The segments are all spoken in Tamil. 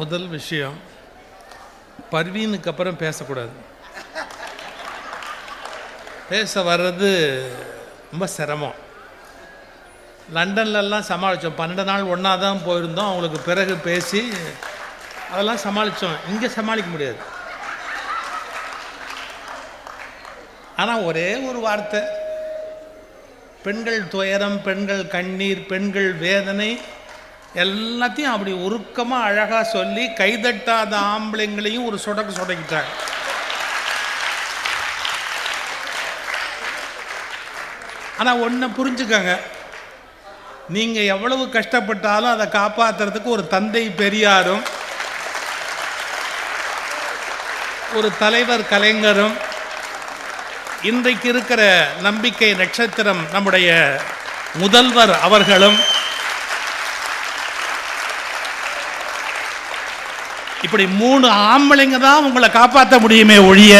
முதல் விஷயம் பர்வீனுக்கு அப்புறம் பேசக்கூடாது. பேச வர்றது ரொம்ப சிரமம். லண்டன்லலாம் சமாளித்தோம் பன்னெண்டு நாள் ஒன்றா தான் போயிருந்தோம். அவங்களுக்கு பிறகு பேசி அதெல்லாம் சமாளித்தோம் இங்கே சமாளிக்க முடியாது. ஆனால் ஒரே ஒரு வார்த்தை பெண்கள் துயரம் பெண்கள் கண்ணீர் பெண்கள் வேதனை எல்லாத்தையும் அப்படி உருக்கமாக அழகாக சொல்லி கைதட்டாத ஆம்பளைங்களையும் ஒரு சொடக்கு சொடக்கிட்டாங்க. ஆனால் ஒன்றை புரிஞ்சுக்கங்க. நீங்கள் எவ்வளவு கஷ்டப்பட்டாலும் அதை காப்பாற்றுறதுக்கு ஒரு தந்தை பெரியாரும் ஒரு தலைவர் கலைஞரும் இன்றைக்கு இருக்கிற நம்பிக்கை நட்சத்திரம் நம்முடைய முதல்வர் அவர்களும் இப்படி மூணு ஆம்பளைங்க தான் உங்களை காப்பாற்ற முடியுமே ஒழிய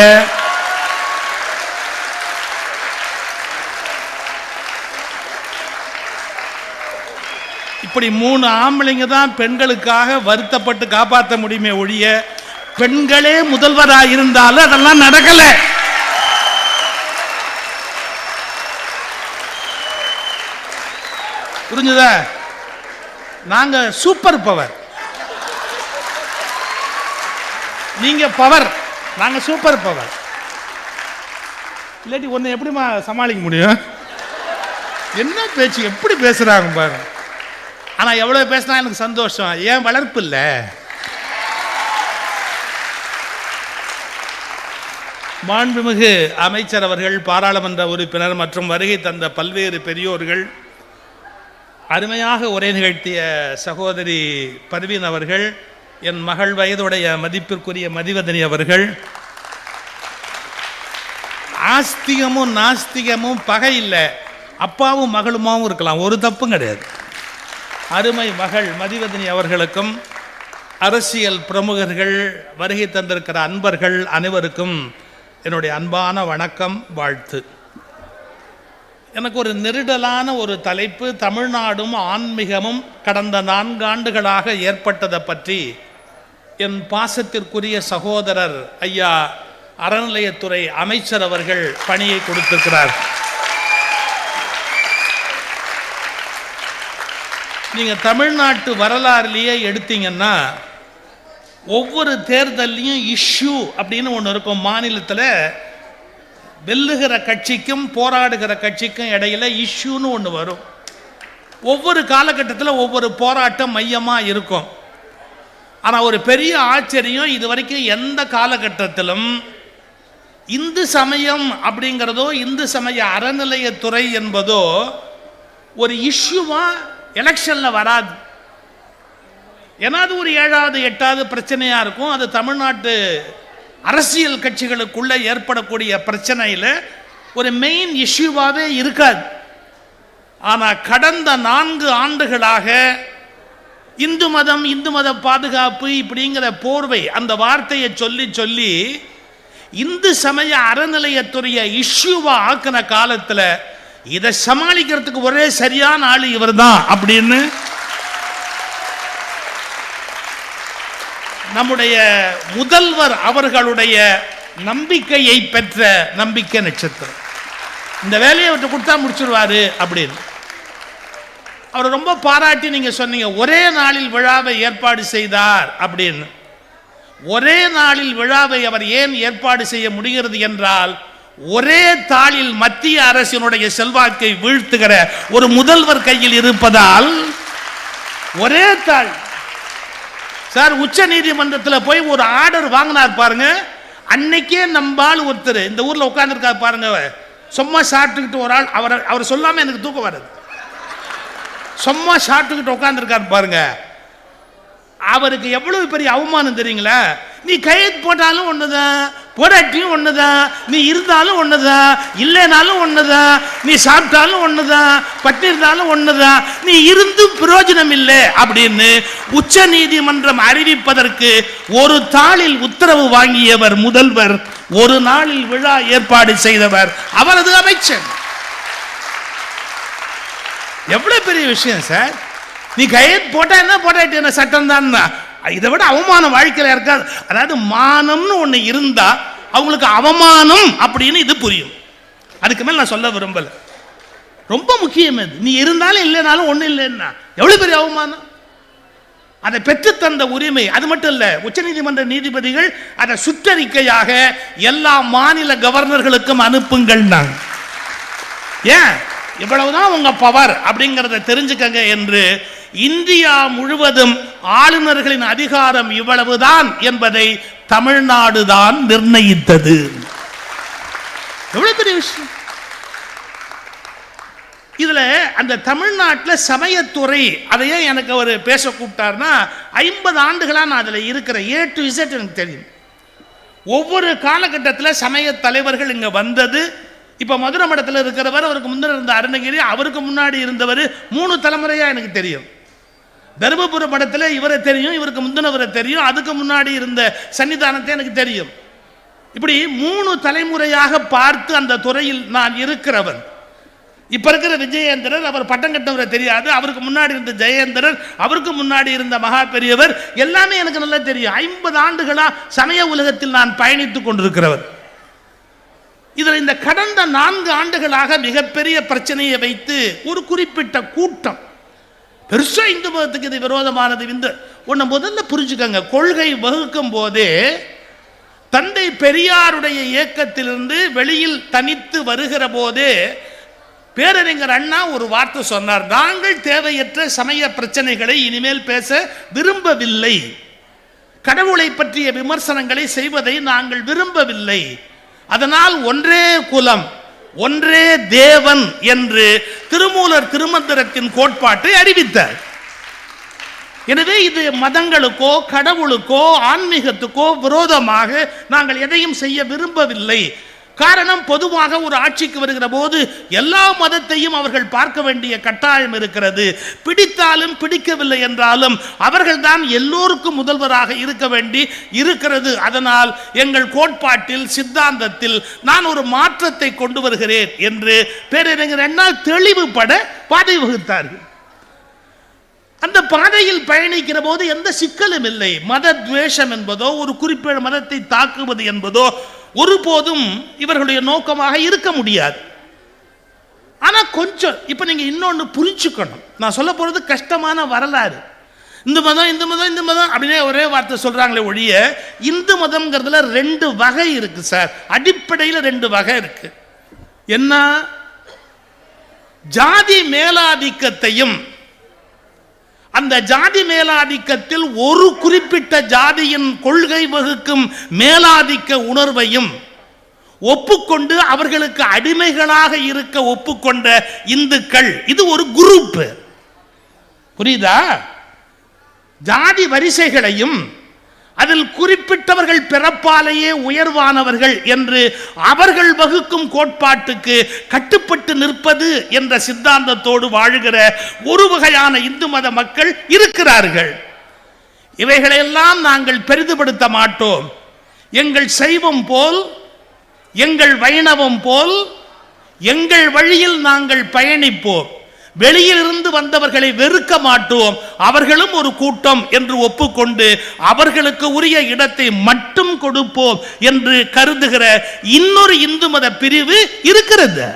இப்படி மூணு ஆம்பளைங்க தான் பெண்களுக்காக வருத்தப்பட்டு காப்பாற்ற முடியுமே ஒழிய பெண்களே முதல்வராக இருந்தாலும் அதெல்லாம் நடக்கலை. புரிஞ்சுதா? நாங்க சூப்பர் பவர் நீங்க பவர் நாங்க சூப்பர் பவர் இல்லாட்டி ஒன்று எப்படிம்மா சமாளிக்க முடியும்? என்ன பேச்சு? எப்படி பேசுறாங்க பாரு. ஆனா எவ்வளவு பேசினா எனக்கு சந்தோஷம். ஏன் வளர்ப்பு இல்லை? மாண்புமிகு அமைச்சர் அவர்கள் பாராளுமன்ற உறுப்பினர் மற்றும் வருகை தந்த பல்வேறு பெரியோர்கள் அருமையாக உரை நிகழ்த்திய சகோதரி பர்வீன் அவர்கள் என் மகள் வயதுடைய மதிப்பிற்குரிய மதிவதனி அவர்கள் ஆஸ்திகமும் நாஸ்திகமும் பகை இல்லை. அப்பாவும் மகளுமாவும் இருக்கலாம். ஒரு தப்பும் கிடையாது. அருமை மகள் மதிவதனி அவர்களுக்கும் அரசியல் பிரமுகர்கள் வருகை தந்திருக்கிற அன்பர்கள் அனைவருக்கும் என்னுடைய அன்பான வணக்கம் வாழ்த்து. எனக்கு ஒரு நெருடலான ஒரு தலைப்பு தமிழ்நாடும் ஆன்மீகமும் கடந்த நான்காண்டுகளாக ஏற்பட்டதை பற்றி என் பாசத்திற்குரிய சகோதரர் ஐயா அறநிலையத்துறை அமைச்சர் அவர்கள் பணியை கொடுத்திருக்கிறார். நீங்க தமிழ்நாட்டு வரலாறுலேயே எடுத்தீங்கன்னா ஒவ்வொரு தேர்தல்லையும் இஷ்யூ அப்படின்னு ஒன்று இருக்கும். மாநிலத்தில் வெல்லுகிற கட்சிக்கும் போராடுகிற கட்சிக்கும் இடையில இஷ்யூன்னு ஒன்று வரும். ஒவ்வொரு காலகட்டத்தில் ஒவ்வொரு போராட்டம் மையமாக இருக்கும். ஆனால் ஒரு பெரிய ஆச்சரியம் இது வரைக்கும் எந்த காலகட்டத்திலும் இந்து சமயம் அப்படிங்கிறதோ இந்து சமய அறநிலையத்துறை என்பதோ ஒரு இஷ்யூவாக எலெக்ஷனில் வராது. ஏன்னா அது ஒரு ஏழாவது எட்டாவது பிரச்சனையாக இருக்கும். அது தமிழ்நாட்டு அரசியல் கட்சிகளுக்குள்ளே ஏற்படக்கூடிய பிரச்சனையில் ஒரு மெயின் இஷ்யூவாகவே இருக்காது. ஆனால் கடந்த நான்கு ஆண்டுகளாக இந்து மதம் இந்து மத பாதுகாப்பு இப்படிங்கிற போர்வை அந்த வார்த்தையை சொல்லி சொல்லி இந்து சமய அறநிலையத்துறைய இஷ்யூவா ஆக்கின காலத்தில் இதை சமாளிக்கிறதுக்கு ஒரே சரியான ஆள் இவர் தான் அப்படின்னு நம்முடைய முதல்வர் அவர்களுடைய நம்பிக்கையை பெற்ற நம்பிக்கை நட்சத்திரம். இந்த வேலையை அவர்கிட்ட கொடுத்தா முடிச்சிருவாரு அப்படின்னு. அவர் ரொம்ப பாராட்டி நீங்கள் சொன்னீங்க ஒரே நாளில் விழாவை ஏற்பாடு செய்தார் அப்படின்னு. ஒரே நாளில் விழாவை அவர் ஏன் ஏற்பாடு செய்ய முடிகிறது என்றால் ஒரே தாளில் மத்திய அரசினுடைய செல்வாக்கை வீழ்த்துகிற ஒரு முதல்வர் கையில் இருப்பதால் ஒரே தாள். சார் உச்ச நீதிமன்றத்தில் போய் ஒரு ஆர்டர் வாங்கினார் பாருங்க. அன்னைக்கே நம்பால் ஒருத்தர் இந்த ஊரில் உட்காந்துருக்காரு பாருங்க சும்மா சாப்பிட்டுக்கிட்டு ஒரு ஆள் அவர் அவர் சொல்லாமல் எனக்கு தூக்கம் வராது. சும்மா சாப்பிட்டுக்கிட்டு உட்காந்துருக்காரு பாருங்க. அவருக்கு எவ்வளவு பெரிய அவமானம் தெரியுங்களா? நீ கையெழுத்து போட்டாலும் ஒன்றுதான் போராட்டியும் ஒன்றுதான் நீ இருந்தாலும் ஒன்றுதான் இல்லைனாலும் ஒன்றுதான் நீ சாப்பிட்டாலும் ஒன்றுதான் பட்டிருந்தாலும் இருந்தாலும் நீ இருந்தும் பிரயோஜனம் இல்லை அப்படின்னு உச்ச நீதிமன்றம் அறிவிப்பதற்கு ஒரு தாளில் உத்தரவு வாங்கியவர் முதல்வர் ஒரு நாளில் விழா ஏற்பாடு செய்தவர் அவரது அமைச்சர். எவ்வளோ பெரிய விஷயம் சார்? நீ கையெழுத்து போட்டா என்ன போட்டாட்டி என்ன சட்டம் தான் இதை விட அவமானம் வாழ்க்கையில் இருக்காது. அதாவது மானம்னு ஒன்று இருந்தா அவங்களுக்கு அவமானம் அப்படின்னு இது புரியும். அதுக்கு மேலே நான் சொல்ல விரும்பலை. ரொம்ப முக்கியம் அது. நீ இருந்தாலும் இல்லைனாலும் ஒன்றும் இல்லைன்னா. எவ்வளோ பெரிய அவமானம்? அதை பெற்று தந்த உரிமை அது மட்டும் இல்லை உச்சநீதிமன்ற நீதிபதிகள் அதை சுற்றறிக்கையாக எல்லா மாநில கவர்னர்களுக்கும் அனுப்புங்கள் ஏன்? இவ்வளவுதான் உங்க பவர் அப்படிங்கிறத தெரிஞ்சுக்கங்க என்று இந்தியா முழுவதும் ஆளுநர்களின் அதிகாரம் இவ்வளவுதான் என்பதை தமிழ்நாடு தான் நிர்ணயித்தது. எவ்வளவு பெரிய விஷயம். இதுல அந்த தமிழ்நாட்டில் சமயத்துறை அதையே எனக்கு அவர் பேச கூப்பிட்டாருன்னா ஐம்பது ஆண்டுகளாக நான் அதுல இருக்கிற ஏ டு இசட் எனக்கு தெரியும். ஒவ்வொரு காலகட்டத்தில் சமய தலைவர்கள் இங்க வந்தது இப்போ மதுரை மடத்தில் இருக்கிறவர் அவருக்கு முன்னர் இருந்த அருணகிரி அவருக்கு முன்னாடி இருந்தவர் மூணு தலைமுறையாக எனக்கு தெரியும். தருமபுர மடத்தில் இவரை தெரியும் இவருக்கு முந்தினவரை தெரியும் அதுக்கு முன்னாடி இருந்த சன்னிதானத்தை எனக்கு தெரியும். இப்படி மூணு தலைமுறையாக பார்த்து அந்த துறையில் நான் இருக்கிறவன். இப்போ இருக்கிற விஜயேந்திரர் அவர் பட்டம் கட்டவரை தெரியாது அவருக்கு முன்னாடி இருந்த ஜெயேந்திரர் அவருக்கு முன்னாடி இருந்த மகா பெரியவர் எல்லாமே எனக்கு நல்லா தெரியும். ஐம்பது ஆண்டுகளாக சமய உலகத்தில் நான் பயணித்துக் கொண்டிருக்கிறவர் இதில் இந்த கடந்த நான்கு ஆண்டுகளாக மிகப்பெரிய பிரச்சனையை வைத்து ஒரு குறிப்பிட்ட கூட்டம் பெருசா இந்து மதத்துக்கு இது விரோதமானது இந்த ஒன்று முதல்ல புரிஞ்சுக்கங்க கொள்கை வகுக்கும் போதே தந்தை பெரியாருடைய இயக்கத்திலிருந்து வெளியில் தனித்து வருகிற போதே பேரறிஞர் அண்ணா ஒரு வார்த்தை சொன்னார் நாங்கள் தேவையற்ற சமய பிரச்சனைகளை இனிமேல் பேச விரும்பவில்லை. கடவுளை பற்றிய விமர்சனங்களை செய்வதை நாங்கள் விரும்பவில்லை. அதனால் ஒன்றே குலம் ஒன்றே தேவன் என்று திருமூலர் திருமந்திரத்தின் கோட்பாட்டை அறிவித்தார். எனவே இது மதங்களுக்கோ கடவுளுக்கோ ஆன்மீகத்துக்கோ விரோதமாக நாங்கள் எதையும் செய்ய விரும்பவில்லை. காரணம் பொதுவாக ஒரு ஆட்சிக்கு வருகிற போது எல்லா மதத்தையும் அவர்கள் பார்க்க வேண்டிய கட்டாயம் இருக்கிறது. பிடித்தாலும் பிடிக்கவில்லை என்றாலும் அவர்கள்தான் எல்லோருக்கும் முதல்வராக இருக்க வேண்டி இருக்கிறது. அதனால் எங்கள் கோட்பாட்டில் சித்தாந்தத்தில் நான் ஒரு மாற்றத்தை கொண்டு வருகிறேன் என்று பேரறிஞர் என்னால் தெளிவுபட பாதை வகுத்தார்கள். அந்த பாதையில் பயணிக்கிற போது எந்த சிக்கலும் இல்லை. மத துவேஷம் என்பதோ ஒரு குறிப்பிட்ட மதத்தை தாக்குவது என்பதோ ஒருபோதும் இவர்களுடைய நோக்கமாக இருக்க முடியாது. ஆனால் கொஞ்சம் இப்போ நீங்கள் இன்னொன்று புரிஞ்சுக்கணும். நான் சொல்ல போகிறது கஷ்டமான வரலாறு. இந்து மதம் இந்து மதம் இந்து மதம் அப்படின்னே ஒரே வார்த்தை சொல்கிறாங்களே ஒழிய இந்து மதம்ங்கிறதுல ரெண்டு வகை இருக்குது சார். அடிப்படையில் ரெண்டு வகை இருக்குது என்ன? ஜாதி மேலாதிக்கத்தையும் அந்த ஜாதி மேலாதிக்கத்தில் ஒரு குறிப்பிட்ட ஜாதியின் கொள்கை வகுக்கும் மேலாதிக்க உணர்வையும் ஒப்புக்கொண்டு அவர்களுக்கு அடிமைகளாக இருக்க ஒப்புக்கொண்ட இந்துக்கள். இது ஒரு குரூப் புரியுதா? ஜாதி வரிசைகளையும் அதில் குறிப்பிட்டவர்கள் பிறப்பாலேயே உயர்வானவர்கள் என்று அவர்கள் வகுக்கும் கோட்பாட்டுக்கு கட்டுப்பட்டு நிற்பது என்ற சித்தாந்தத்தோடு வாழுகிற ஒரு வகையான இந்து மத மக்கள் இருக்கிறார்கள். இவைகளையெல்லாம் நாங்கள் பெரிதுபடுத்த மாட்டோம். எங்கள் சைவம் போல் எங்கள் வைணவம் போல் எங்கள் வழியில் நாங்கள் பயணிப்போம். வெளியிலிருந்து வந்தவர்களை வெறுக்க மாட்டோம். அவர்களும் ஒரு கூட்டம் என்று ஒப்புக்கொண்டு அவர்களுக்கு உரிய இடத்தை மட்டும் கொடுப்போம் என்று கருதுகிற இன்னொரு இந்து மத பிரிவு இருக்கிறது.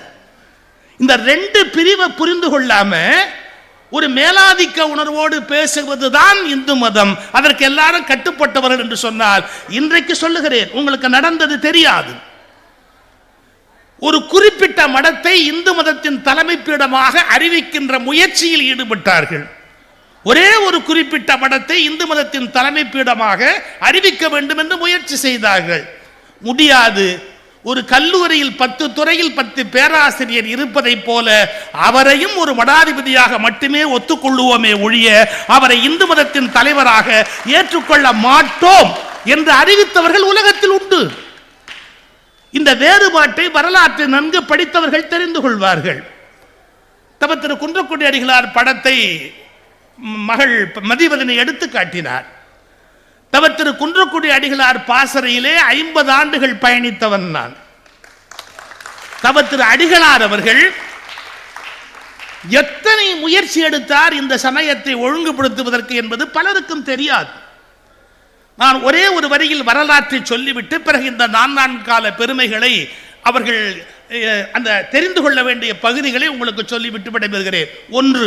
இந்த ரெண்டு பிரிவை புரிந்து கொள்ளாம ஒரு மேலாதிக்க உணர்வோடு பேசுவதுதான் இந்து மதம். அதற்கு எல்லாரும் கட்டுப்பட்டவர்கள் என்று சொன்னால் இன்றைக்கு சொல்லுகிறேன் உங்களுக்கு நடந்தது தெரியாது. ஒரு குறிப்பிட்ட மடத்தை இந்து மதத்தின் தலைமை பீடமாக அறிவிக்கின்ற முயற்சியில் ஈடுபட்டார்கள். ஒரே ஒரு குறிப்பிட்ட மடத்தை இந்து மதத்தின் தலைமை பீடமாக அறிவிக்க வேண்டும் என்று முயற்சி செய்தார்கள். முடியாது. ஒரு கல்லூரியில் பத்து துறையில் பத்து பேராசிரியர் இருப்பதைப் போல அவரையும் ஒரு மடாதிபதியாக மட்டுமே ஒத்துக்கொள்ளுவோமே ஒழிய அவரை இந்து மதத்தின் தலைவராக ஏற்றுக்கொள்ள மாட்டோம் என்று அறிவித்தவர்கள் உலகத்தில் உண்டு. இந்த வேறுபாட்டை வரலாற்றை நன்கு படித்தவர்கள் தெரிந்து கொள்வார்கள். தவ திரு குன்றக்குடி அடிகளார் படத்தை மகள் மதிவதனை எடுத்து காட்டினார். தவ திரு குன்றக்குடி அடிகளார் பாசறையிலே ஐம்பது ஆண்டுகள் பயணித்தவன் நான். தவ திரு அடிகளார் அவர்கள் எத்தனை முயற்சி எடுத்தார் இந்த சமயத்தை ஒழுங்குபடுத்துவதற்கு என்பது பலருக்கும் தெரியாது. நான் ஒரே ஒரு வரியில் வரலாற்றை சொல்லிவிட்டு பிறகு இந்த நான்காண்டு கால பெருமைகளை அவர்கள் அந்த தெரிந்து கொள்ள வேண்டிய பகுதிகளை உங்களுக்கு சொல்லிவிட்டு விடைபெறுகிறேன். ஒன்று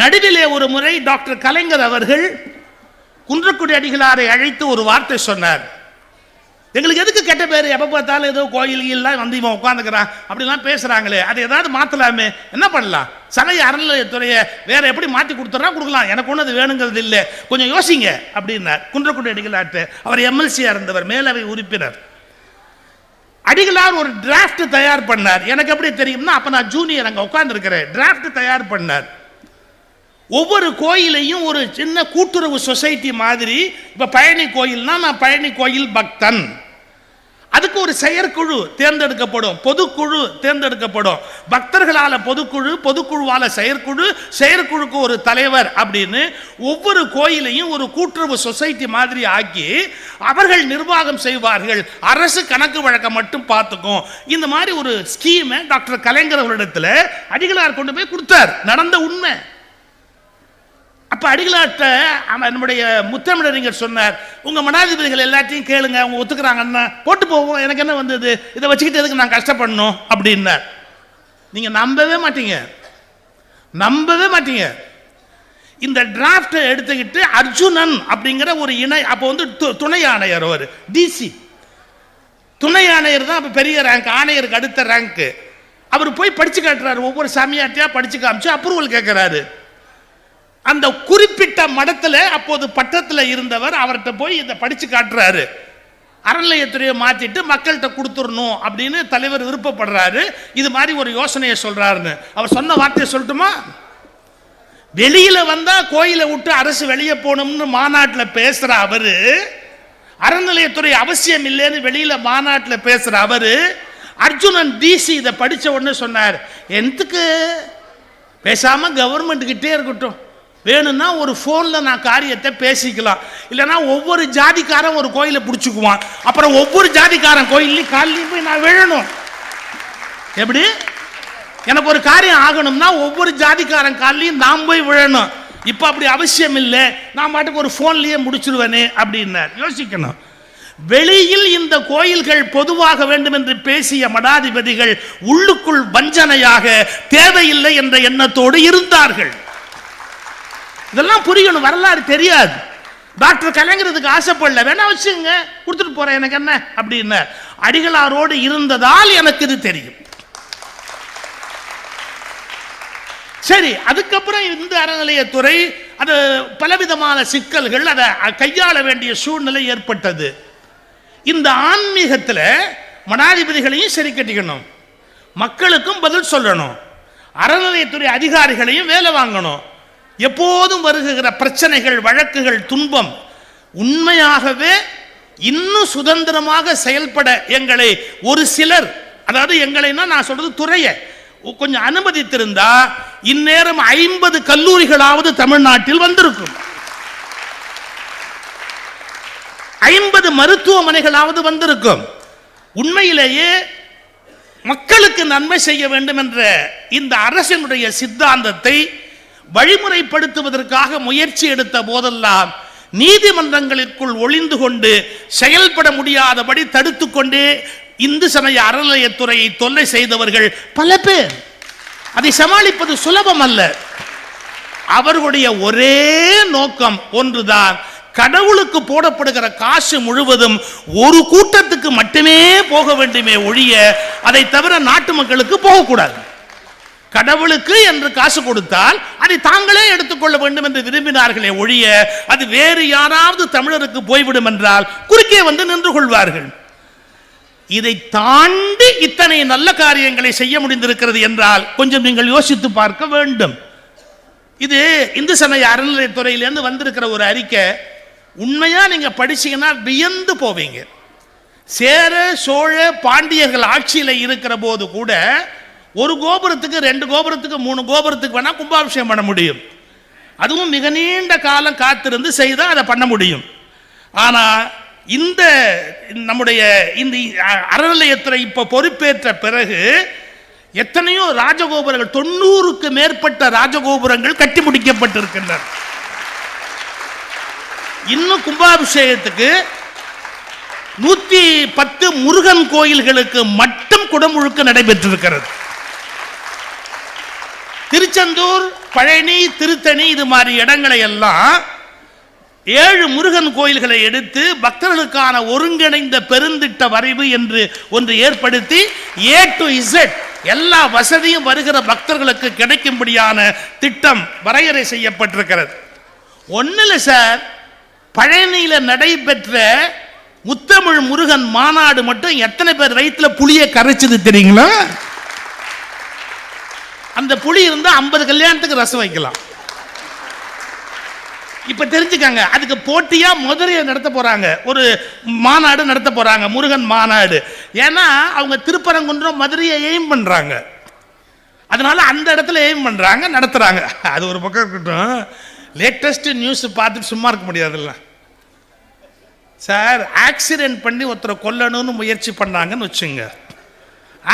நடுவிலே ஒரு முறை டாக்டர் கலைஞர் அவர்கள் குன்றக்குடி அடிகளாரை அழைத்து ஒரு வார்த்தை சொன்னார். எங்களுக்கு எதுக்கு கெட்ட பேர்? எப்போ பார்த்தாலும் ஏதோ கோயில் எல்லாம் வந்து இவன் உட்காந்துக்கிறான் அப்படிலாம் பேசுகிறாங்களே அதை ஏதாவது மாற்றலாமே என்ன பண்ணலாம்? சமய அறநிலையத்துறையை வேற எப்படி மாற்றி கொடுத்துறா கொடுக்கலாம். எனக்கு ஒன்றும் அது வேணுங்கிறது இல்லை. கொஞ்சம் யோசிங்க அப்படின்னார் குன்றக்குடி அடிகளாட்டு அவர் எம்எல்சியாக இருந்தவர் மேலவை உறுப்பினர். அடிகளார் ஒரு டிராஃப்ட் தயார் பண்ணார். எனக்கு எப்படி தெரியும்னா அப்போ நான் ஜூனியர் அங்கே உட்காந்துருக்கிறேன் டிராஃப்ட் தயார் பண்ணார். ஒவ்வொரு கோயிலையும் ஒரு சின்ன கூட்டுறவு சொசைட்டி மாதிரி இப்போ பழனி கோயில்னா நான் பழனி கோயில் பக்தன். அதுக்கு ஒரு செயற்குழு தேர்ந்தெடுக்கப்படும். பொதுக்குழு தேர்ந்தெடுக்கப்படும். பக்தர்களால பொதுக்குழு பொதுக்குழுவால செயற்குழு செயற்குழுக்கு ஒரு தலைவர் அப்படின்னு ஒவ்வொரு கோயிலையும் ஒரு கூட்டுறவு சொசைட்டி மாதிரி ஆக்கி அவர்கள் நிர்வாகம் செய்வார்கள். அரசு கணக்கு வழக்கம் மட்டும் பார்த்துக்கும். இந்த மாதிரி ஒரு ஸ்கீமை டாக்டர் கலைஞர் அவரிடத்துல அடிகளார் கொண்டு போய் கொடுத்தார். நடந்த உண்மை. அப்போ அடிகளாட்ட அவன் நம்முடைய முத்தமிழறிஞர் சொன்னார் உங்கள் மனாதிபதிகள் எல்லாத்தையும் கேளுங்க அவங்க ஒத்துக்கிறாங்கன்னா போட்டு போவோம் எனக்கு என்ன வந்தது? இதை வச்சுக்கிட்டு எதுக்கு நான் கஷ்டப்படணும்? அப்படின்னார். நீங்கள் நம்பவே மாட்டீங்க. நம்பவே மாட்டீங்க. இந்த டிராஃப்டை எடுத்துக்கிட்டு அர்ஜுனன் அப்படிங்கிற ஒரு இணை அப்போ வந்து து- துணை ஆணையர் அவர் டிசி துணை ஆணையர் தான் அப்போ பெரிய ரேங்க் ஆணையருக்கு அடுத்த ரேங்க்கு அவர் போய் படித்து காட்டுறாரு ஒவ்வொரு சாமியார்ட்டையா படிச்சு காமிச்சு அப்ரூவல் கேட்குறாரு அந்த குறிப்பிட்ட மடத்துல அப்போது பட்டத்தில் இருந்தவர் அவர்கிட்ட போய் இதை படிச்சு காட்டுறாரு. அறநிலையத்துறையை மாற்றிட்டு மக்கள்கிட்ட கொடுத்துடணும் அப்படின்னு தலைவர் விருப்பப்படுறாரு. இது மாதிரி ஒரு யோசனையை சொல்கிறாருன்னு அவர் சொன்ன வார்த்தையை சொல்லட்டுமா? வெளியில் வந்தால் கோயிலை விட்டு அரசு வெளியே போகணும்னு மாநாட்டில் பேசுகிற அவர் அறநிலையத்துறை அவசியம் இல்லைன்னு வெளியில் மாநாட்டில் பேசுகிற அவர் அர்ஜுனன் டிசி இதை படித்த உடனே சொன்னார். எந்தக்கு பேசாமல் கவர்மெண்ட்டுக்கிட்டே இருக்கட்டும். வேணும்னா ஒரு ஃபோனில் நான் காரியத்தை பேசிக்கலாம். இல்லைன்னா ஒவ்வொரு ஜாதிக்காரன் ஒரு கோயிலை பிடிச்சிக்குவான். அப்புறம் ஒவ்வொரு ஜாதிக்காரன் கோயில்லையும் காலையிலையும் போய் நான் விழணும். எப்படி? எனக்கு ஒரு காரியம் ஆகணும்னா ஒவ்வொரு ஜாதிக்காரன் காலையும் நான் போய் விழணும். இப்போ அப்படி அவசியம் இல்லை. நான் பாட்டுக்கு ஒரு ஃபோன்லேயே முடிச்சிருவேனே அப்படின்னார். யோசிக்கணும். வெளியில் இந்த கோயில்கள் பொதுவாக வேண்டும் என்று பேசிய மடாதிபதிகள் உள்ளுக்குள் வஞ்சனையாக தேவையில்லை என்ற எண்ணத்தோடு இருந்தார்கள். இதெல்லாம் புரியணும் வரலாறு தெரியாது. டாக்டர் கலைங்கிறதுக்கு ஆசைப்படல. வேணா வச்சுங்க கொடுத்துட்டு போறேன் எனக்கு என்ன? அப்படின்னு. அடிகளாரோடு இருந்ததால் எனக்கு இது தெரியும். சரி அதுக்கப்புறம் இந்த அறநிலையத்துறை அது பலவிதமான சிக்கல்கள் அதை கையாள வேண்டிய சூழ்நிலை ஏற்பட்டது. இந்த ஆன்மீகத்தில் மடாதிபதிகளையும் சரி கட்டிக்கணும். மக்களுக்கும் பதில் சொல்லணும். அறநிலையத்துறை அதிகாரிகளையும் வேலை வாங்கணும். எப்போதும் வருகிற பிரச்சனைகள் வழக்குகள் துன்பம் உண்மையாகவே இன்னும் சுதந்திரமாக செயல்பட எங்களை ஒரு சிலர் அதாவது எங்களைன்னா நான் சொல்றது துறையை கொஞ்சம் அனுமதித்திருந்தா இந்நேரம் ஐம்பது கல்லூரிகளாவது தமிழ்நாட்டில் வந்திருக்கும். ஐம்பது மருத்துவமனைகளாவது வந்திருக்கும். உண்மையிலேயே மக்களுக்கு நன்மை செய்ய வேண்டும் என்ற இந்த அரசினுடைய சித்தாந்தத்தை வழிமுறைப்படுத்துவதற்காக முயற்சி எடுத்த போதெல்லாம் நீதிமன்றங்களுக்குள் ஒளிந்து கொண்டு செயல்பட முடியாதபடி தடுத்து கொண்டே இந்து சமய அறநிலையத்துறையை தொல்லை செய்தவர்கள் பல பேர். அதை சமாளிப்பது சுலபம் அல்ல. அவர்களுடைய ஒரே நோக்கம் ஒன்றுதான். கடவுளுக்கு போடப்படுகிற காசு முழுவதும் ஒரு கூட்டத்துக்கு மட்டுமே போக வேண்டுமே ஒழிய அதை தவிர நாட்டு மக்களுக்கு போகக்கூடாது. கடவுளுக்கு என்று காசு கொடுத்தால் அதை தாங்களே எடுத்துக்கொள்ள வேண்டும் என்று விரும்பினார்களே ஒழிய அது வேறு யாராவது தமிழருக்கு போய்விடும் என்றால் குறுக்கே வந்து நின்று கொள்வார்கள். இதை தாண்டி இத்தனை நல்ல காரியங்களை செய்ய முடிந்திருக்கிறது என்றால் கொஞ்சம் நீங்கள் யோசித்து பார்க்க வேண்டும். இது இந்து சமய அறநிலையத்துறையிலேருந்து வந்திருக்கிற ஒரு அறிக்கை. உண்மையா நீங்க படிச்சீங்கன்னா வியந்து போவீங்க. சேர சோழ பாண்டியர்கள் ஆட்சியில் இருக்கிற போது கூட ஒரு கோபுரத்துக்கு ரெண்டு கோபுரத்துக்கு மூணு கோபுரத்துக்கு வேணால் கும்பாபிஷேகம் பண்ண முடியும். அதுவும் மிக நீண்ட காலம் காத்திருந்து செய்தால் அதை பண்ண முடியும். ஆனா இந்த நம்முடைய இந்த அறநிலையத்துறை இப்போ பொறுப்பேற்ற பிறகு எத்தனையோ ராஜகோபுரங்கள் தொண்ணூறுக்கு மேற்பட்ட ராஜகோபுரங்கள் கட்டி முடிக்கப்பட்டிருக்கின்றன. இன்னும் கும்பாபிஷேகத்துக்கு நூத்தி பத்து முருகன் கோயில்களுக்கு மட்டும் குடமுழுக்கு நடைபெற்றிருக்கிறது. திருச்செந்தூர் பழனி திருத்தணி இது மாதிரி இடங்களை எல்லாம் ஏழு முருகன் கோயில்களை எடுத்து பக்தர்களுக்கான ஒருங்கிணைந்த பெருந்திட்ட வரைவு என்று ஒன்று ஏற்படுத்தி ஏ டு இசட் எல்லா வசதியும் வருகிற பக்தர்களுக்கு கிடைக்கும்படியான திட்டம் வரையறை செய்யப்பட்டிருக்கிறது. ஒன்றில் சார் பழனியில் நடைபெற்ற முத்தமிழ் முருகன் மாநாடு மட்டும் எத்தனை பேர் வயிற்றுல புளியை கரைச்சது தெரியுங்களா? அந்த புளி இருந்தால் ஐம்பது கல்யாணத்துக்கு ரசம் வைக்கலாம். இப்போ தெரிஞ்சுக்காங்க அதுக்கு போட்டியாக மதுரையை நடத்த போகிறாங்க ஒரு மாநாடு நடத்த போகிறாங்க முருகன் மாநாடு. ஏன்னா அவங்க திருப்பரங்குன்றம் மதுரையை எய்ம் பண்ணுறாங்க அதனால அந்த இடத்துல எய்ம் பண்ணுறாங்க நடத்துகிறாங்க அது ஒரு பக்கம் இருக்கட்டும். லேட்டஸ்ட் நியூஸ் பார்த்துட்டு சும்மா இருக்க முடியாதுல்ல. சார் ஆக்சிடென்ட் பண்ணி ஒருத்தரை கொல்லணும்னு முயற்சி பண்ணாங்கன்னு வச்சுங்க.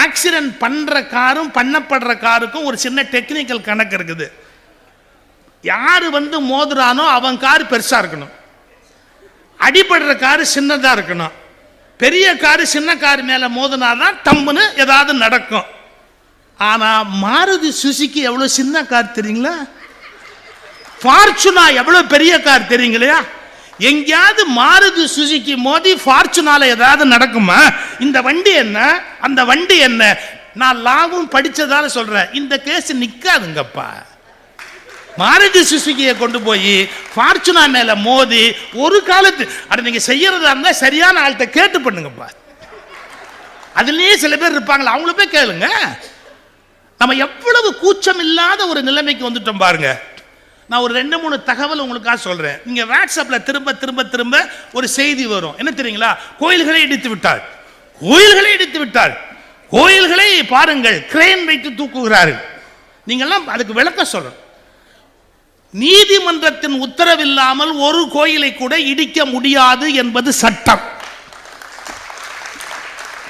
ஆக்சிடென்ட் பண்ணுற காரும் பண்ணப்படுற காருக்கும் ஒரு சின்ன டெக்னிக்கல் கணக்கு இருக்குது. யார் வந்து மோதுறானோ அவன் கார் பெருசாக இருக்கணும். அடிபடுற காரு சின்னதாக இருக்கணும். பெரிய காரு சின்ன கார் மோதினா மோதினாதான் தம்முன்னு ஏதாவது நடக்கும். ஆனால் மாருதி சுசுகி எவ்வளோ சின்ன கார் தெரியுங்களா? ஃபார்ச்சுனா எவ்வளோ பெரிய கார் தெரியுங்களையா எங்கேயாவது மாருதி சுசுகி மோதி ஃபார்ச்சுனால ஏதாவது நடக்குமா? இந்த வண்டி என்ன? அந்த வண்டி என்ன? நான் லாபம் படித்ததால் சொல்கிறேன் இந்த கேஸ் நிற்காதுங்கப்பா மாருதி சுசுகியை கொண்டு போய் ஃபார்ச்சுனா மேலே மோதி ஒரு காலத்து அது நீங்கள் செய்கிறதா இருந்தால் சரியான ஆள்கிட்ட கேட்டு பண்ணுங்கப்பா. அதுலேயே சில பேர் இருப்பாங்களா? அவங்கள போய் கேளுங்க. நம்ம எவ்வளவு கூச்சம் இல்லாத ஒரு நிலைமைக்கு வந்துட்டோம் பாருங்கள் நான் ஒரு ரெண்டு மூணு தகவல் உங்களுக்காக சொல்றேன். நீங்க வாட்ஸ்அப்ல திரும்ப திரும்ப திரும்ப ஒரு செய்தி வரும். என்ன தெரியுங்களா? கோயில்களை இடித்து விட்டார் கோயில்களை இடித்து விட்டார் கோயில்களை பாருங்கள். கிரேன் வைத்து தூக்குகிறார்கள். நீங்கள்லாம் அதுக்கு விளக்கம் சொல்லணும். நீதிமன்றத்தின் உத்தரவில்லாமல் ஒரு கோயிலை கூட இடிக்க முடியாது என்பது சட்டம்.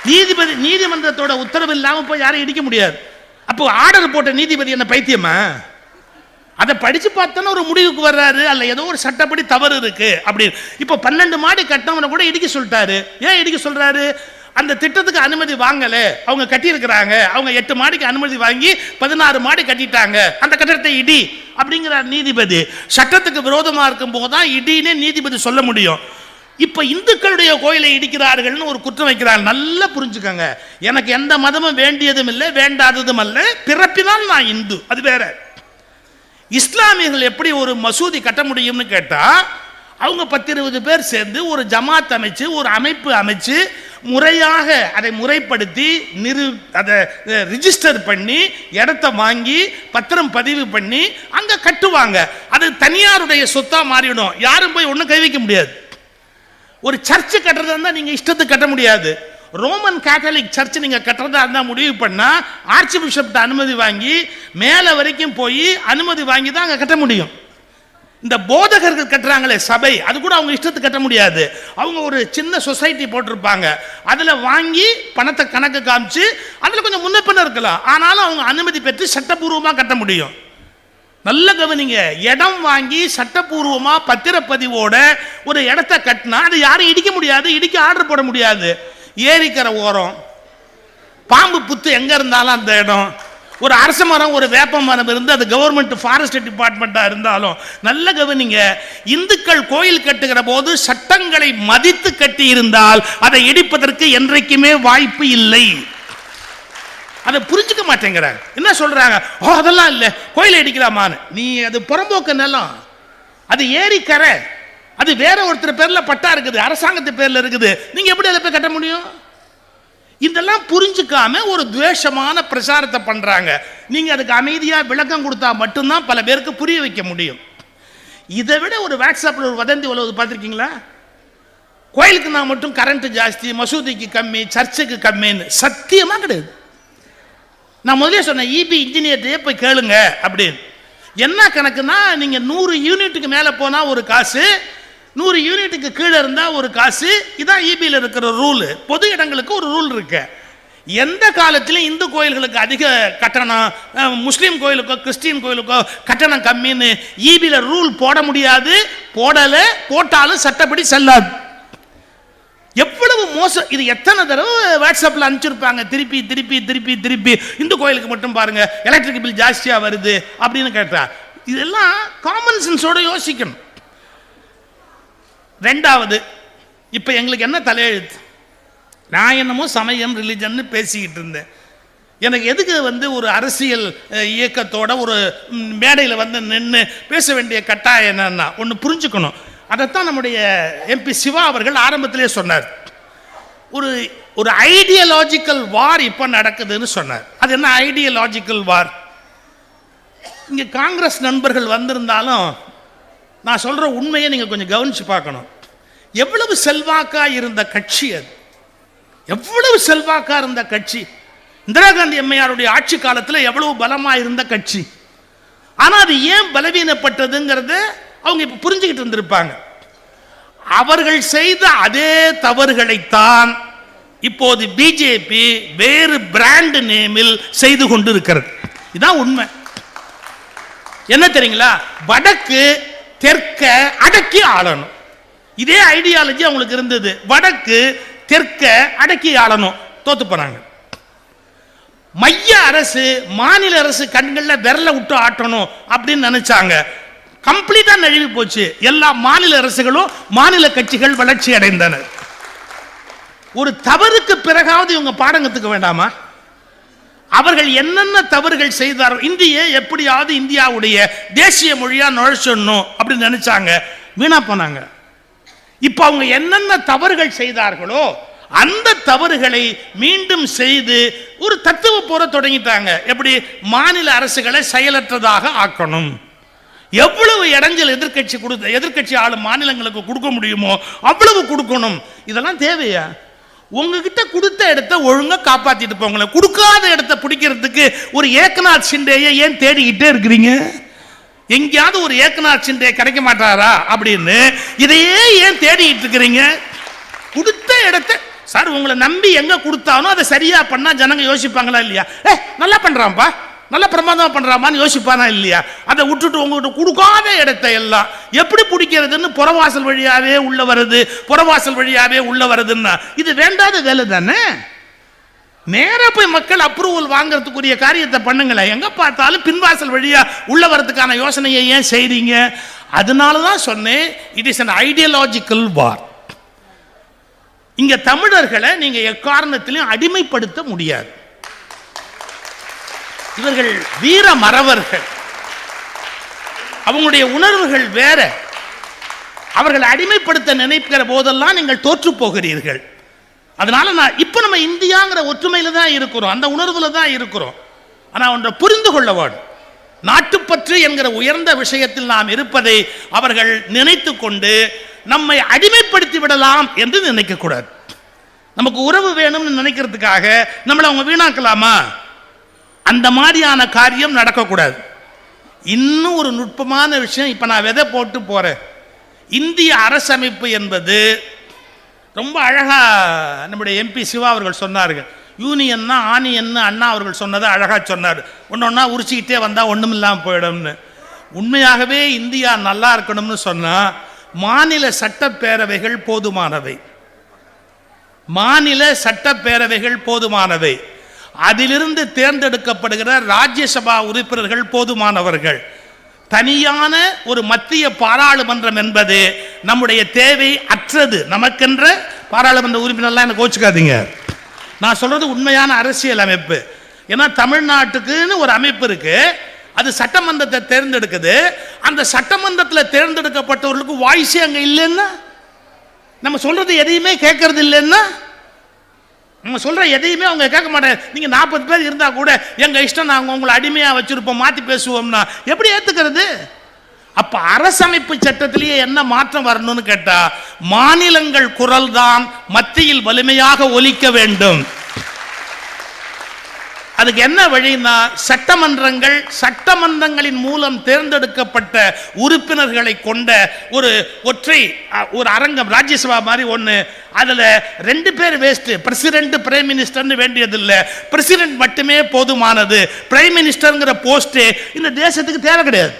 நீதிபதி நீதிமன்றத்தோட உத்தரவு இல்லாமல் போய் யாரும் இடிக்க முடியாது. அப்போ ஆர்டர் போட்ட நீதிபதி என்ன பைத்தியமா? அதை படித்து பார்த்தோன்னா ஒரு முடிவுக்கு வர்றாரு. அல்ல ஏதோ ஒரு சட்டப்படி தவறு இருக்கு அப்படின்னு. இப்போ பன்னெண்டு மாடி கட்டினவனை கூட இடிக்க சொல்லிட்டாரு. ஏன் இடிக்க சொல்றாரு? அந்த திட்டத்துக்கு அனுமதி வாங்கலை. அவங்க கட்டியிருக்கிறாங்க. அவங்க எட்டு மாடிக்கு அனுமதி வாங்கி பதினாறு மாடி கட்டிட்டாங்க. அந்த கட்டடத்தை இடி அப்படிங்கிறார் நீதிபதி. சட்டத்துக்கு விரோதமாக இருக்கும் போதுதான் இடின்னு நீதிபதி சொல்ல முடியும். இப்போ இந்துக்களுடைய கோயிலை இடிக்கிறார்கள்னு ஒரு குற்றம் வைக்கிறார் நல்லா புரிஞ்சுக்கோங்க. எனக்கு எந்த மதமும் வேண்டியதும் இல்லை வேண்டாததும் அல்ல. பிறப்பினால் நான் இந்து. அது வேற. இஸ்லாமியர்கள் எப்படி ஒரு மசூதி கட்ட முடியும்னு கேட்டால் அவங்க பத்து இருபது பேர் சேர்ந்து ஒரு ஜமாத் அமைச்சு ஒரு அமைப்பு அமைச்சு முறையாக அதை முறைப்படுத்தி நிறு அதை ரிஜிஸ்டர் பண்ணி இடத்த வாங்கி பத்திரம் பதிவு பண்ணி அங்கே கட்டுவாங்க. அது தனியாருடைய சொத்தாக மாறிடும் யாரும் போய் ஒன்றும் கை வைக்க முடியாது. ஒரு சர்ச்சு கட்டுறதா இருந்தால் நீங்கள் இஷ்டத்துக்கு கட்ட முடியாது. ரோமன் கேத்தலிக் சர்ச் நீங்க கட்டுறதா இருந்தா முடிவு பண்ணா ஆர்ச்சி பிஷப்ட அனுமதி வாங்கி மேலே வரைக்கும் போய் அனுமதி வாங்கி தான் அங்க கட்ட முடியும். இந்த போதகர்கள் கட்டுறாங்களே சபை அது கூட அவங்க இஷ்டத்துக்கு கட்ட முடியாது. அவங்க ஒரு சின்ன சொசைட்டி போட்டிருப்பாங்க. அதுல வாங்கி பணத்தை கணக்கு காமிச்சு அதுல கொஞ்சம் முன்ன பின்ன இருக்கலாம். ஆனாலும் அவங்க அனுமதி பெற்று சட்டபூர்வமா கட்ட முடியும். நல்ல கவனிங்க இடம் வாங்கி சட்டப்பூர்வமாக பத்திரப்பதிவோட ஒரு இடத்த கட்டினா அது யாரும் இடிக்க முடியாது இடிக்க ஆர்டர் போட முடியாது. ஏரிக்கரை ஓரம். பாம்பு புத்து எங்கே இருந்தாலும் அந்த இடம். ஒரு அரச மரம் ஒரு வேப்ப மரம் இருந்து அது கவர்மெண்ட் ஃபாரஸ்ட் டிபார்ட்மெண்ட்டாக இருந்தாலும் நல்ல கவனிங்க இந்துக்கள் கோயில் கட்டுகிற போது சட்டங்களை மதித்து கட்டி இருந்தால் அதை இடிப்பதற்கு என்றைக்குமே வாய்ப்பு இல்லை. அதை புரிஞ்சுக்க மாட்டேங்கிறாங்க என்ன சொல்கிறாங்க ஓ அதெல்லாம் இல்லை. கோயில் இடிக்கலாமான்னு. நீ அது புறம்போக்கு நிலம். அது ஏரிக்கரை. அது வேற ஒருத்தர் பேர்ல பட்டா இருக்குது அரசாங்கத்து பேர்ல இருக்குது. நீங்க எப்படி அதை போய் கட்ட முடியும்? இதெல்லாம் புரிஞ்சுக்காம ஒரு துவேஷமான பிரச்சாரத்தை பண்றாங்க. நீங்க அதுக்கு அமைதியா விளக்கம் கொடுத்தா மட்டும்தான் பல பேருக்கு புரிய வைக்க முடியும். இதை விட ஒரு வாட்ஸ்அப்ல ஒரு வதந்தி உழவு பார்த்துருக்கீங்களா? கோயிலுக்கு நான் மட்டும் கரண்ட் ஜாஸ்தி மசூதிக்கு கம்மி சர்ச்சுக்கு கம்மின்னு சத்தியமா கிடையாது. நான் முதலே சொன்னேன் இபி இன்ஜினியர்கிட்டயே போய் கேளுங்க அப்படின்னு. என்ன கணக்குன்னா நீங்க நூறு யூனிட்டுக்கு மேலே போனால் ஒரு காசு நூறு யூனிட்டுக்கு கீழே இருந்தால் ஒரு காசு இதான் இபியில் இருக்கிற ரூல் பொது இடங்களுக்கு ஒரு ரூல் இருக்கு. எந்த காலத்திலும் இந்து கோயில்களுக்கு அதிக கட்டணம் முஸ்லீம் கோயிலுக்கோ கிறிஸ்டின் கோயிலுக்கோ கட்டணம் கம்மின்னு ஈபியில் ரூல் போட முடியாது போடலை போட்டாலும் சட்டப்படி செல்லாது. எவ்வளவு மோசம் இது எத்தனை தடவை வாட்ஸ்அப்பில் அனுப்பிச்சிருப்பாங்க திருப்பி திருப்பி திருப்பி திருப்பி. இந்து கோயிலுக்கு மட்டும் பாருங்க எலக்ட்ரிக் பில் ஜாஸ்தியாக வருது அப்படின்னு கேட்டால் இதெல்லாம் காமன் சென்ஸோடு யோசிக்கணும். ரெண்டாவது இப்போ எங்களுக்கு என்ன தலையெழுத்து? நான் என்னமோ சமயம் ரிலிஜன்னு பேசிக்கிட்டு இருந்தேன். எனக்கு எதுக்கு வந்து ஒரு அரசியல் இயக்கத்தோட ஒரு மேடையில் வந்து நின்று பேச வேண்டிய கட்டாயம் என்னன்னா ஒன்று புரிஞ்சுக்கணும். அதைத்தான் நம்முடைய எம்பி சிவா அவர்கள் ஆரம்பத்திலே சொன்னார். ஒரு ஒரு ஐடியலாஜிக்கல் வார் இப்போ நடக்குதுன்னு சொன்னார். அது என்ன ஐடியலாஜிக்கல் வார் இங்கே காங்கிரஸ் நண்பர்கள் வந்திருந்தாலும் நான் சொல்கிற உண்மையை நீங்கள் கொஞ்சம் கவனித்து பார்க்கணும். எவ்வளவு செல்வாக்கா இருந்த கட்சி அது? எவ்வளவு செல்வாக்கா இருந்த கட்சி? இந்திரா காந்தி எம்மையாருடைய ஆட்சி காலத்தில் எவ்வளவு பலமாக இருந்த கட்சி? ஆனால் அது ஏன் பலவீனப்பட்டதுங்கிறத அவங்க இப்போ புரிஞ்சுக்கிட்டு இருந்திருப்பாங்க. அவர்கள் செய்த அதே தவறுகளைத்தான் இப்போது பிஜேபி வேறு பிராண்ட் நேமில் செய்து கொண்டு இருக்கிறது இதான் உண்மை. என்ன தெரியுங்களா? வடக்கு தெற்க அடக்கி ஆளணும். இதே ஐடியாலஜி அவங்களுக்கு இருந்தது. வடக்கு தெற்க அடக்கி ஆளணும். தோத்து போனாங்க மைய அரசு மாநில அரசு கண்களில் விரல விட்டு ஆட்டணும் அப்படின்னு நினைச்சாங்க. கம்ப்ளீட்டா நழுவி போச்சு. எல்லா மாநில அரசுகளும் மாநில கட்சிகள் வளர்ச்சி அடைந்தன. ஒரு தவறுக்கு பிறகாவது இவங்க பாடம் கத்துக்க வேண்டாமா? அவர்கள் என்னென்ன தவறுகள் செய்தார்கள் இந்திய எப்படியாவது இந்தியாவுடைய தேசிய மொழியா நுழைச்சிடணும் அப்படின்னு நினைச்சாங்க. வீணா போனாங்க. இப்ப அவங்க என்னென்ன தவறுகள் செய்தார்களோ அந்த தவறுகளை மீண்டும் செய்து ஒரு தத்துவ போற தொடங்கிட்டாங்க. எப்படி? மாநில அரசுகளை செயலற்றதாக ஆக்கணும். எவ்வளவு இடைஞ்சல் எதிர்க்கட்சி கொடுத்த எதிர்க்கட்சி ஆளும் மாநிலங்களுக்கு கொடுக்க முடியுமோ அவ்வளவு கொடுக்கணும். இதெல்லாம் தேவையா? உங்ககிட்ட கொடுத்த இடத்த ஒழுங்கா காப்பாத்திட்டு போங்களேன். கொடுக்காத இடத்த பிடிக்கிறதுக்கு ஒரு ஏக்கநாத் சிண்டேயை ஏன் தேடிக்கிட்டே இருக்கிறீங்க? எங்கேயாவது ஒரு ஏக்கநாத் சிண்டே கிடைக்க மாட்டாரா அப்படின்னு இதையே ஏன் தேடிட்டு இருக்கிறீங்க? கொடுத்த இடத்த சார் உங்களை நம்பி எங்க கொடுத்தானோ அதை சரியா பண்ணா ஜனங்க யோசிப்பாங்களா இல்லையா? ஏ நல்லா பண்றான்ப்பா. நல்லா பிரமாதமா பண்றாமான்னு யோசிப்பானா இல்லையா? அதை விட்டுட்டு உங்ககிட்ட கொடுக்காத இடத்தை எல்லாம் எப்படி பிடிக்கிறதுன்னு புறவாசல் வழியாவே உள்ள வருது புறவாசல் வழியாவே உள்ள வருதுன்னா இது வேண்டாத வேலை தானே நேராக போய் மக்கள் அப்ரூவல் வாங்குறதுக்குரிய காரியத்தை பண்ணுங்களேன் எங்கே பார்த்தாலும் பின்வாசல் வழியாக உள்ள வரதுக்கான யோசனையை ஏன் செய்றீங்க? அதனால தான் சொன்னேன் it is an ideological war இங்கே தமிழர்களை நீங்கள் எக்காரணத்திலையும் அடிமைப்படுத்த முடியாது. இவர்கள் வீர மறவர்கள். அவங்களுடைய உணர்வுகள் வேற. அவர்களை அடிமைப்படுத்த நினைக்கிற போதெல்லாம் நீங்கள் தோற்று போகிறீர்கள். அதனால நான் இப்போ நம்ம இந்தியாங்கிற ஒற்றுமையில் தான் இருக்கிறோம். அந்த உணர்வுல தான் இருக்கிறோம். ஆனால் ஒன்றை புரிந்து கொள்ள வேண்டும். நாட்டுப்பற்று என்கிற உயர்ந்த விஷயத்தில் நாம் இருப்பதை அவர்கள் நினைத்து கொண்டு நம்மை அடிமைப்படுத்தி விடலாம் என்று நினைக்கக்கூடாது நமக்கு உறவு வேணும்னு நினைக்கிறதுக்காக நம்மளை அவங்க வீணாக்கலாமா? அந்த மாதிரியான காரியம் நடக்கக்கூடாது இன்னும் ஒரு நுட்பமான விஷயம் இப்போ நான் விதை போட்டு போகிறேன் இந்திய அரசமைப்பு என்பது ரொம்ப அழகாக நம்முடைய எம்பி சிவா அவர்கள் சொன்னார்கள் யூனியன்னா ஆனியன்னு அண்ணா அவர்கள் சொன்னதை அழகாக சொன்னார். ஒன்று ஒன்றா உரிச்சிக்கிட்டே வந்தால் ஒன்றும் இல்லாமல் போயிடும்னு. உண்மையாகவே இந்தியா நல்லா இருக்கணும்னு சொன்னால் மாநில சட்டப்பேரவைகள் போதுமானவை. மாநில சட்டப்பேரவைகள் போதுமானவை. அதிலிருந்து தேர்ந்தெடுக்கப்படுகிற ராஜ்யசபா உறுப்பினர்கள் போதுமானவர்கள். தனியான ஒரு மத்திய பாராளுமன்றம் என்பது நம்முடைய தேவை அற்றது. நமக்கென்ற பாராளுமன்ற உறுப்பினர்லாம் எனக்கு கோச்சுக்காதீங்க. நான் சொல்றது உண்மையான அரசியல் அமைப்பு. ஏன்னா தமிழ்நாட்டுக்குன்னு ஒரு அமைப்பு இருக்கு. அது சட்டமன்றத்தை தேர்ந்தெடுக்குது. அந்த சட்டமன்றத்தில் தேர்ந்தெடுக்கப்பட்டவர்களுக்கு வாய்ஸே அங்கே இல்லைன்னா நம்ம சொல்றது எதையுமே கேட்கறது இல்லைன்னா நம்ம சொல்கிற எதையுமே அவங்க கேட்க மாட்டாங்க. நீங்கள் நாற்பது பேர் இருந்தால் கூட எங்கள் இஷ்டம் நாங்கள் உங்களை அடிமையாக வச்சுருப்போம் மாற்றி பேசுவோம்னா. எப்படி ஏற்றுக்கிறது அப்போ அரசமைப்பு சட்டத்திலேயே என்ன மாற்றம் வரணும்னு கேட்டால் மாநிலங்கள் குரல் தான் மத்தியில் வலிமையாக ஒலிக்க வேண்டும். அதுக்கு என்ன வழின்னா சட்டமன்றங்கள் சட்டமன்றங்களின் மூலம் தேர்ந்தெடுக்கப்பட்ட உறுப்பினர்களை கொண்ட ஒரு ஒற்றை அ, ஒரு அரங்கம் ராஜ்யசபா மாதிரி ஒன்று அதில் ரெண்டு பேர் வேஸ்ட்டு பிரசிடென்ட் பிரைம் மினிஸ்டர்னு வேண்டியதில்லை. பிரசிடென்ட் மட்டுமே போதுமானது. பிரைம் மினிஸ்டருங்கிற போஸ்ட்டு இந்த தேசத்துக்கு தேவை கிடையாது.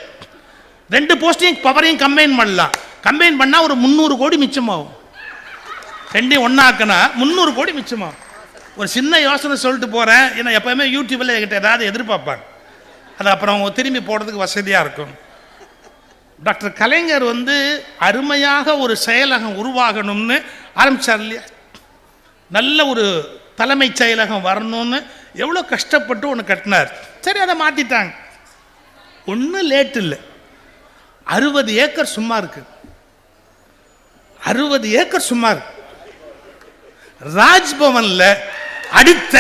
ரெண்டு போஸ்டையும் பவரையும் கம்பைன் பண்ணலாம். கம்பைன் பண்ணால் ஒரு முந்நூறு கோடி மிச்சமாகும். ரெண்டையும் ஒன்றாக்குனா முந்நூறு கோடி மிச்சமாகும். ஒரு சின்ன யோசனை சொல்லிட்டு போகிறேன் ஏன்னா எப்போயுமே யூடியூப்பில் என்கிட்ட ஏதாவது எதிர்பார்ப்பாங்க அது அப்புறம் அவங்க திரும்பி போடுறதுக்கு வசதியாக இருக்கும். டாக்டர் கலைஞர் வந்து அருமையாக ஒரு செயலகம் உருவாகணும்னு ஆரம்பித்தார் இல்லையா? நல்ல ஒரு தலைமை செயலகம் வரணும்னு எவ்வளோ கஷ்டப்பட்டு ஒன்று கட்டினார். சரி அதை மாற்றிட்டாங்க ஒன்றும் லேட் இல்லை. அறுபது ஏக்கர் சும்மா இருக்கு. அறுபது ஏக்கர் சும்மா இருக்கு. ராஜ்பவனில் அடுத்த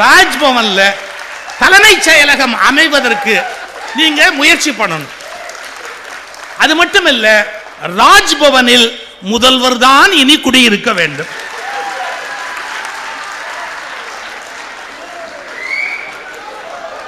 ராஜ்பவன்ல தலைமை செயலகம் அமைவதற்கு நீங்க முயற்சி பண்ணணும். அது மட்டுமல்ல ராஜ்பவனில் முதல்வர் தான் இனி குடியிருக்க வேண்டும்.